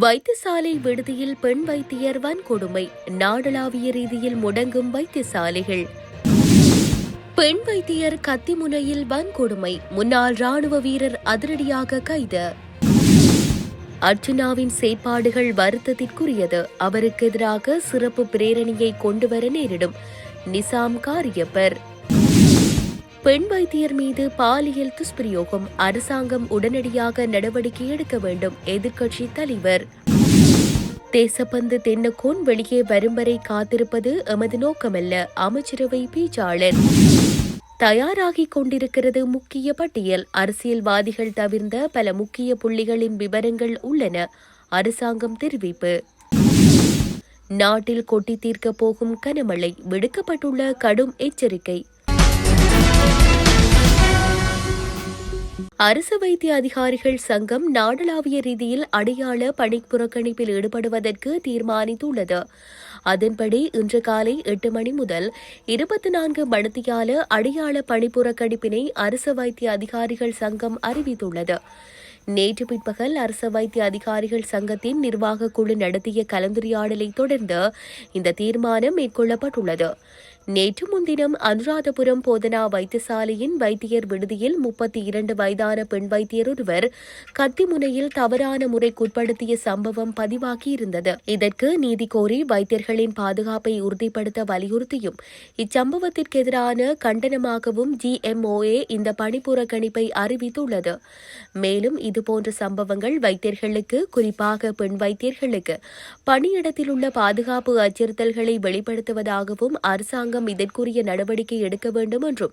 வைத்தியசாலை விடுதியில் பெண் வைத்தியர் வன்கொடுமை. நாடளாவிய ரீதியில் முடங்கும் வைத்தியசாலைகள். பெண் வைத்தியர் கத்திமுனையில் வன்கொடுமை. முன்னாள் ராணுவ வீரர் அதிரடியாக கைது. அர்ச்சனாவின் செயற்பாடுகள் வருத்தத்திற்குரியது. அவருக்கு எதிராக சிறப்பு பிரேரணியை கொண்டுவர நேரிடும். நிசாம் காரியப்பர். பெண் வைத்தியர் மீது பாலியல் துஷ்பிரயோகம் அரசாங்கம் உடனடியாக நடவடிக்கை எடுக்க வேண்டும். எதிர்க்கட்சி தலைவர் தேசப்பந்து தென்னக்கோன் வெளியே வரும் வரை காத்திருப்பது எமது நோக்கமல்ல அமைச்சரவை பேச்சாளர். தயாராகிக் கொண்டிருக்கிறது முக்கிய பட்டியல். அரசியல்வாதிகள் தவிர்ந்த பல முக்கிய புள்ளிகளின் விவரங்கள் உள்ளன. அரசாங்கம் தெரிவிப்பு. நாட்டில் கொட்டி தீர்க்கப் போகும் கனமழை விடுக்கப்பட்டுள்ள கடும் எச்சரிக்கை. அரசு வைத்திய அதிகாரிகள் சங்கம் நாடளாவிய ரீதியில் அடையாள பணி புறக்கணிப்பில் ஈடுபடுவதற்கு தீர்மானித்துள்ளது. அதன்படி இன்று காலை எட்டு மணி முதல் இருபத்தி நான்கு மணித்தியால அடையாள பணி புறக்கணிப்பினை அரசு வைத்திய அதிகாரிகள் சங்கம் அறிவித்துள்ளது. நேற்று பிற்பகல் அரசு வைத்திய அதிகாரிகள் சங்கத்தின் நிர்வாக குழு நடத்திய கலந்துரையாடலை தொடர்ந்து இந்த தீர்மானம் மேற்கொள்ளப்பட்டுள்ளது. நேற்று முன்தினம் அனுராதபுரம் போதனா வைத்தியசாலையின் வைத்தியர் விடுதியில் முப்பத்தி இரண்டு வயதான பெண் வைத்தியர் ஒருவர் கத்திமுனையில் தவறான முறைக்குட்படுத்திய சம்பவம் பதிவாகியிருந்தது. இதற்கு நீதி கோரி வைத்தியர்களின் பாதுகாப்பை உறுதிப்படுத்த வலியுறுத்தியும் இச்சம்பவத்திற்கு எதிரான கண்டனமாகவும் ஜிஎம்ஓஏ இந்த பணி புறக்கணிப்பை அறிவித்துள்ளது. மேலும் இதுபோன்ற சம்பவங்கள் வைத்தியர்களுக்கு குறிப்பாக பெண் வைத்தியர்களுக்கு பணியிடத்தில் உள்ள பாதுகாப்பு அச்சுறுத்தல்களை வெளிப்படுத்துவதாகவும் அரசாங்கம் இதற்குரிய நடவடிக்கை எடுக்க வேண்டும் என்றும்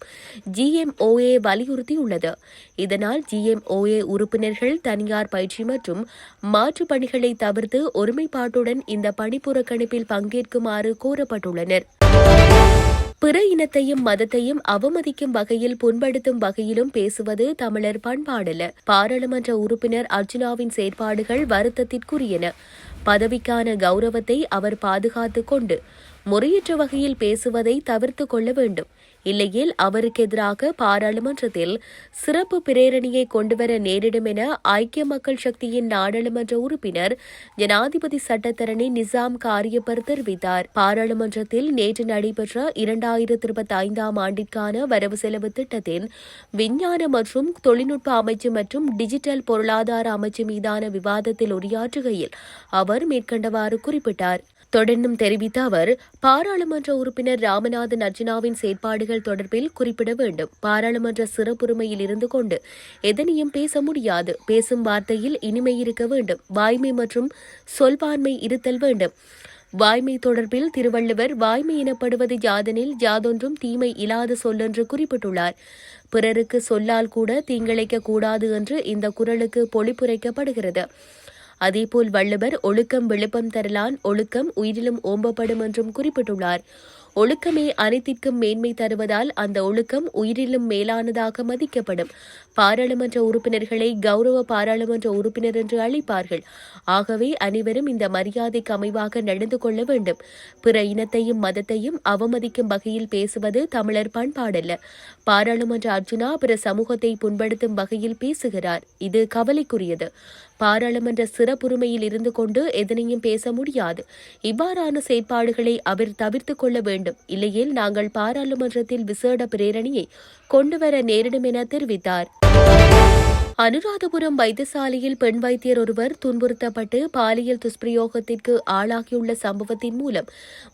ஜிஎம்ஓஏ வலியுறுத்தியுள்ளது. இதனால் ஜிஎம்ஓஏ உறுப்பினர்கள் தனியார் பயிற்சி மற்றும் மாற்றுப் பணிகளை தவிர்த்து ஒருமைப்பாட்டுடன் இந்த பணி புறக்கணிப்பில் பங்கேற்குமாறு கோரப்பட்டுள்ளனர். பிற இனத்தையும் மதத்தையும் அவமதிக்கும் வகையில் புண்படுத்தும் வகையிலும் பேசுவது தமிழர் பண்பாடல்ல. பாராளுமன்ற உறுப்பினர் அர்ஜுனாவின் செயற்பாடுகள் வருத்தத்திற்குரியன. பதவிக்கான கௌரவத்தை அவர் பாதுகாத்துக் கொண்டு முறையற்ற வகையில் பேசுவதை தவிர்த்து கொள்ள வேண்டும். இல்லையேல் அவருக்கு எதிராக பாராளுமன்றத்தில் சிறப்பு பிரேரணியை கொண்டுவர நேரிடும் என ஐக்கிய மக்கள் சக்தியின் நாடாளுமன்ற உறுப்பினர் ஜனாதிபதி சட்டத்தரணி நிசாம் காரியப்பர் தெரிவித்தார். பாராளுமன்றத்தில் நேற்று நடைபெற்ற இரண்டாயிரத்தி இருபத்தி ஐந்தாம் ஆண்டிற்கான வரவு செலவு திட்டத்தின் விஞ்ஞான மற்றும் தொழில்நுட்ப அமைச்சு மற்றும் டிஜிட்டல் பொருளாதார அமைச்சு மீதான விவாதத்தில் உரையாற்றுகையில் அவர் மேற்கண்டவாறு குறிப்பிட்டார். தொடர்ந்தும் தெரிவித்த அவர் பாராளுமன்ற உறுப்பினர் ராமநாதன் அர்ஜுனாவின் செயற்பாடுகள் தொடர்பில் குறிப்பிட வேண்டும். பாராளுமன்ற சிறப்புரிமையில் இருந்து கொண்டு எதனையும் பேச முடியாது. பேசும் வார்த்தையில் இனிமை இருக்க வேண்டும். வாய்மை மற்றும் சொல்பான்மை இருத்தல் வேண்டும். வாய்மை தொடர்பில் திருவள்ளுவர் வாய்மை எனப்படுவது யாதனில் யாதொன்றும் தீமை இல்லாத சொல்லென்று குறிப்பிட்டுள்ளார். பிறருக்கு சொல்லால் கூட தீங்கிழைக்க கூடாது என்று இந்த குரலுக்கு பொழிப்புரைக்கப்படுகிறது. அதேபோல் வள்ளுவர் ஒழுக்கம் விழுப்பம் தரலான் ஒழுக்கம் உயிரிலும் ஓம்பப்படும் என்றும் குறிப்பிட்டுள்ளார். ஒழுக்கமே அனைத்திற்கும் மேன்மை தருவதால் அந்த ஒழுக்கம் உயிரிலும் மேலானதாக மதிக்கப்படும். பாராளுமன்ற உறுப்பினர்களை கௌரவ பாராளுமன்ற உறுப்பினர் என்று அழைப்பார்கள். ஆகவே அனைவரும் இந்த மரியாதைக்கு அமைவாக நடந்து கொள்ள வேண்டும். பிற இனத்தையும் மதத்தையும் அவமதிக்கும் வகையில் பேசுவது தமிழர் பண்பாடல்ல. பாராளுமன்ற அர்ஜுனா பிற சமூகத்தை புண்படுத்தும் வகையில் பேசுகிறார். இது கவலைக்குரியது. பாராளுமன்ற சிறப்புரிமையில் இருந்து கொண்டு எதனையும் பேச முடியாது. இவ்வாறான செயற்பாடுகளை அவர் தவிர்த்துக் கொள்ள வேண்டும். இல்லையேல் நாங்கள் பாராளுமன்றத்தில் விசேட பிரேரணியை கொண்டுவர நேரிடும் என தெரிவித்தார். அனுராதபுரம் வைத்தியசாலையில் பெண் வைத்தியர் ஒருவர் துன்புறுத்தப்பட்டு பாலியல் துஷ்பிரயோகத்திற்கு ஆளாகியுள்ள சம்பவத்தின் மூலம்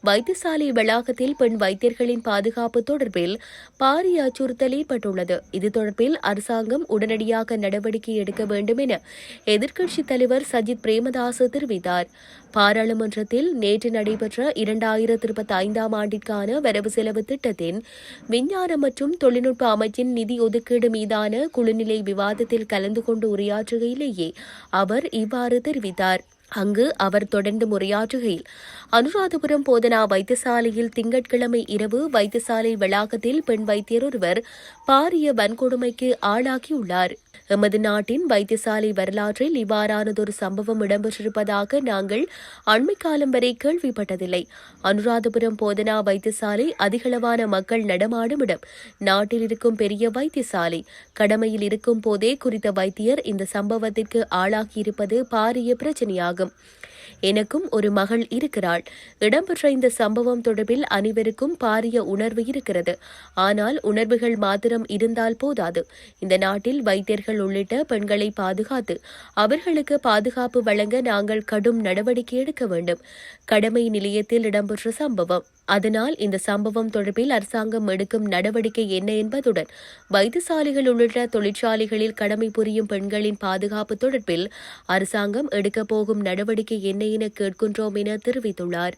வைத்தியசாலை வளாகத்தில் பெண் வைத்தியர்களின் பாதுகாப்பு தொடர்பில் பாரிய அச்சுறுத்தல் ஏற்பட்டுள்ளது. இது தொடர்பில் அரசாங்கம் உடனடியாக நடவடிக்கை எடுக்க வேண்டும் என எதிர்க்கட்சித் தலைவர் சஜித் பிரேமதாஸ் தெரிவித்தார். பாராளுமன்றத்தில் நேற்று நடைபெற்ற இரண்டாயிரத்து இருபத்தி ஐந்தாம் ஆண்டிற்கான வரவு செலவு திட்டத்தின் விஞ்ஞான மற்றும் தொழில்நுட்ப அமைச்சின் நிதி ஒதுக்கீடு மீதான குழுநிலை விவாதத்தில் கலந்து கொண்டு உரையாற்றுகையிலேயே அவர் இவ்வாறு தெரிவித்தார். அங்கு அவர் தொடர்ந்து உரையாற்றுகையில் அனுராதபுரம் போதனா வைத்தியசாலையில் திங்கட்கிழமை இரவு வைத்தியசாலை வளாகத்தில் பெண் வைத்தியர் ஒருவர் பாரிய வன்கொடுமைக்கு ஆளாகியுள்ளார். எமது நாட்டின் வைத்தியசாலை வரலாற்றில் இவ்வாறானதொரு சம்பவம் இடம்பெற்றிருப்பதாக நாங்கள் அண்மை காலம் வரை கேள்விப்பட்டதில்லை. அனுராதபுரம் போதனா வைத்தியசாலை அதிகளவான மக்கள் நடமாடும் இடம் நாட்டில் இருக்கும் பெரிய வைத்தியசாலை. கடமையில் இருக்கும் போதே குறித்த வைத்தியர் இந்த சம்பவத்திற்கு ஆளாகியிருப்பது பாரிய பிரச்சனையாகும். 个。எனக்கும் ஒரு மகள் இருக்கிறாள். இடம்பெற்ற இந்த சம்பவம் தொடர்பில் அனைவருக்கும் பாரிய உணர்வு இருக்கிறது. ஆனால் உணர்வுகள் மாத்திரம் இருந்தால் போதாது. இந்த நாட்டில் வைத்தியர்கள் உள்ளிட்ட பெண்களை பாதுகாத்து அவர்களுக்கு பாதுகாப்பு வழங்க நாங்கள் கடும் நடவடிக்கை எடுக்க வேண்டும். கடமை நிலையத்தில் இடம்பெற்ற சம்பவம். அதனால் இந்த சம்பவம் தொடர்பில் அரசாங்கம் எடுக்கும் நடவடிக்கை என்ன என்பதுடன் வைத்தியசாலைகள் உள்ளிட்ட தொழிற்சாலைகளில் கடமை புரியும் பெண்களின் பாதுகாப்பு தொடர்பில் அரசாங்கம் எடுக்கப் போகும் நடவடிக்கை என்ன என கேட்கின்றோம் என தெரிவித்துள்ளார்.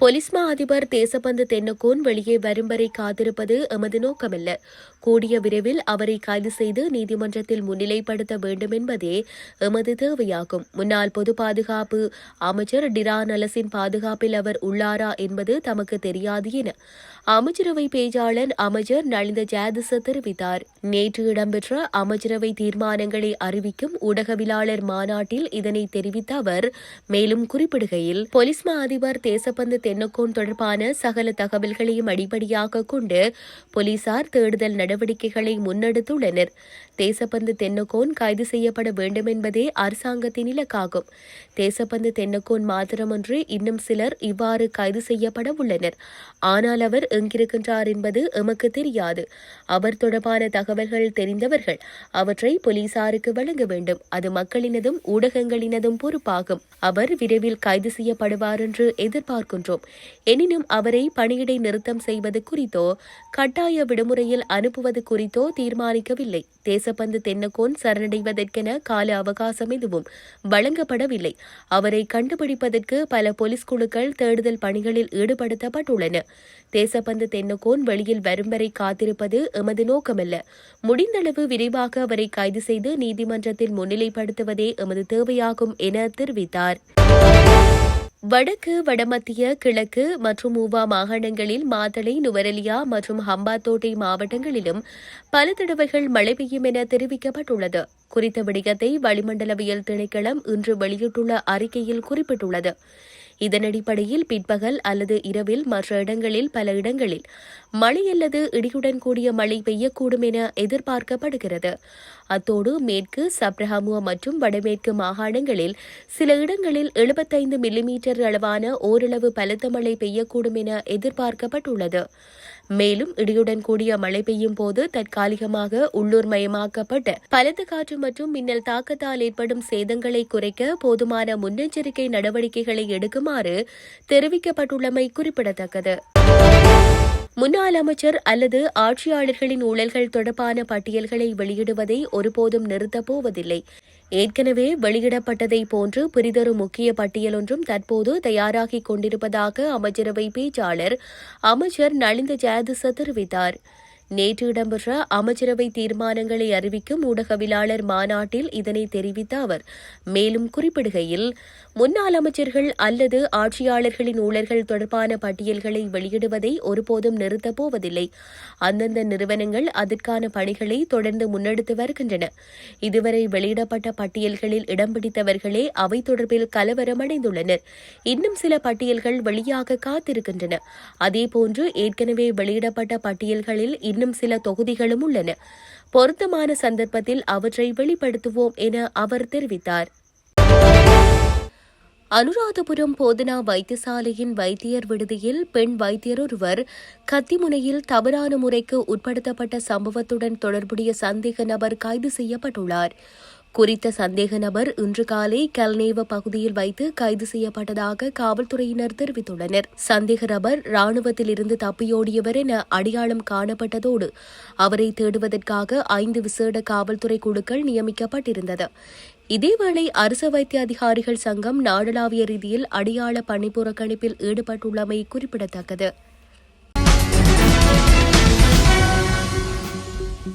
பொலிஸ்மா அதிபர் தேசபந்து தென்னக்கோன் வெளியே வரும் வரை காத்திருப்பது எமது நோக்கமல்ல. கூடிய விரைவில் அவரை கைது செய்து நீதிமன்றத்தில் முன்னிலைப்படுத்த வேண்டும் என்பதே எமது தேவையாகும். முன்னாள் பொது பாதுகாப்பு அமைச்சர் டிரா நலசின் பாதுகாப்பில் அவர் உள்ளாரா என்பது தமக்கு தெரியாது என அமைச்சரவை பேச்சாளர் அமைச்சர் நளிந்த ஜாதிச தெரிவித்தார். நேற்று இடம்பெற்ற அமைச்சரவை தீர்மானங்களை அறிவிக்கும் ஊடகவியலாளர் மாநாட்டில் இதனை தெரிவித்த அவர் மேலும் குறிப்பிடுகையில் பொலிஸ்மா அதிபர் தேசப்பந்து தென்னக்கோன் தொடர்பான சகல தகவல்களையும் அடிப்படையாக கொண்டு போலீசார் தேடுதல் நடவடிக்கைகளை முன்னெடுத்துள்ளனர். தேசப்பந்து தென்னக்கோன் கைது செய்யப்பட வேண்டும் என்பதே அரசாங்கத்தின் இலக்காகும். தேசப்பந்து தென்னக்கோன் மாத்திரமன்று இன்னும் சிலர் இவ்வாறு கைது செய்யப்பட உள்ளனர். ஆனால் அவர் எங்கிருக்கின்றார் என்பது எமக்கு தெரியாது. அவர் தொடர்பான தகவல்கள் தெரிந்தவர்கள் அவற்றை போலீசாருக்கு வழங்க வேண்டும். அது மக்களினதும் ஊடகங்களினதும் பொறுப்பாகும். அவர் விரைவில் கைது செய்யப்படுவார் என்று எதிர்பார்க்கின்றோம். எனினும் அவரை பணியிடை நிறுத்தம் செய்வது குறித்தோ கட்டாய விடுமுறையில் அனுப்புவது குறித்தோ தீர்மானிக்கவில்லை. தேசப்பந்து தென்னக்கோன் சரணடைவதற்கென கால அவகாசம் எதுவும் வழங்கப்படவில்லை. அவரை கண்டுபிடிப்பதற்கு பல போலீஸ் குழுக்கள் தேடுதல் பணிகளில் ஈடுபடுத்தப்பட்டுள்ளன. தேசப்பந்து தென்னக்கோன் வெளியில் வரும் வரை காத்திருப்பது எமது நோக்கமல்ல. முடிந்தளவு விரைவாக அவரை கைது செய்து நீதிமன்றத்தில் முன்னிலைப்படுத்துவதே எமது தேவையாகும் என தெரிவித்தார். வடக்கு வடமத்திய கிழக்கு மற்றும் மூவா மாகாணங்களில் மாத்தளை நுவரெலியா மற்றும் ஹம்பாத்தோட்டை மாவட்டங்களிலும் பல தடவைகள் மழை பெய்யும் என தெரிவிக்கப்பட்டுள்ளது. குறித்த விடயத்தை வளிமண்டலவியல் திணைக்களம் இன்று வெளியிட்டுள்ள அறிக்கையில் குறிப்பிட்டுள்ளது. இதன் அடிப்படையில் பிற்பகல் அல்லது இரவில் மற்ற இடங்களில் பல இடங்களில் மழை அல்லது இடியுடன் கூடிய மழை பெய்யக்கூடும் என எதிர்பார்க்கப்படுகிறது. அத்தோடு மேற்கு சப்ரஹாமுவா மற்றும் வடமேற்கு மாகாணங்களில் சில இடங்களில் எழுபத்தைந்து மில்லிமீட்டர் அளவான ஓரளவு பலத்த மழை பெய்யக்கூடும் என எதிர்பார்க்கப்பட்டுள்ளது. மேலும் இடியுடன் கூடிய மழை பெய்யும் போது தற்காலிகமாக உள்ளூர் மயமாக்கப்பட்ட பலத்த காற்று மற்றும் மின்னல் தாக்கத்தால் ஏற்படும் சேதங்களை குறைக்க போதுமான முன்னெச்சரிக்கை நடவடிக்கைகளை எடுக்குமாறு தெரிவிக்கப்பட்டுள்ளமை குறிப்பிடத்தக்கது. முன்னாள் அமைச்சர் அல்லது ஆட்சியாளர்களின் ஊழல்கள் தொடர்பான பட்டியல்களை வெளியிடுவதை ஒருபோதும் நிறுத்தப் போவதில்லை. ஏற்கனவே வெளியிடப்பட்டதை போன்று பிரிதொரு முக்கிய பட்டியல் ஒன்றும் தற்போது தயாராகிக் கொண்டிருப்பதாக அமைச்சரவை பேச்சாளர் அமைச்சர் நலிந்த ஜாதிச தெரிவித்தார். நேற்று இடம்பெற்ற அமைச்சரவை தீர்மானங்களை அறிவிக்கும் ஊடகவியலாளர் மாநாட்டில் இதனை தெரிவித்த அவர் மேலும் குறிப்பிடுகையில் முன்னாள் அமைச்சர்கள் அல்லது ஆட்சியாளர்களின் ஊழல்கள் தொடர்பான பட்டியல்களை வெளியிடுவதை ஒருபோதும் நிறுத்தப் போவதில்லை. அந்தந்த நிறுவனங்கள் அதற்கான பணிகளை தொடர்ந்து முன்னெடுத்து வருகின்றன. இதுவரை வெளியிடப்பட்ட பட்டியல்களில் இடம் பிடித்தவர்களே அவை தொடர்பில் கலவரமடைந்துள்ளனர். இன்னும் சில பட்டியல்கள் வெளியாக காத்திருக்கின்றன. அதேபோன்று ஏற்கனவே வெளியிடப்பட்ட பட்டியல்களில் இன்னும் சில தொகுதிகளும் உள்ளன. பொருத்தமான சந்தர்ப்பத்தில் அவற்றை வெளிப்படுத்துவோம் என அவர் தெரிவித்தார். அனுராதபுரம் போதனா வைத்தியசாலையின் வைத்தியர் விடுதியில் பெண் வைத்தியர் ஒருவர் கத்திமுனையில் தவறான முறைக்கு உட்படுத்தப்பட்ட சம்பவத்துடன் தொடர்புடைய சந்தேக நபர் கைது செய்யப்பட்டுள்ளார். குறித்த சந்தேக நபர் இன்று காலை கல்நேவ பகுதியில் வைத்து கைது செய்யப்பட்டதாக காவல்துறையினர் தெரிவித்துள்ளனர். சந்தேக நபர் ராணுவத்திலிருந்து தப்பியோடியவர் என அடையாளம் காணப்பட்டதோடு அவரை தேடுவதற்காக ஐந்து விசேட காவல்துறை குழுக்கள் நியமிக்கப்பட்டிருந்தது. இதேவேளை அரசு வைத்திய அதிகாரிகள் சங்கம் நாடளாவிய ரீதியில் அடையாள பணிப்புறக்கணிப்பில் ஈடுபட்டுள்ளமை குறிப்பிடத்தக்கது.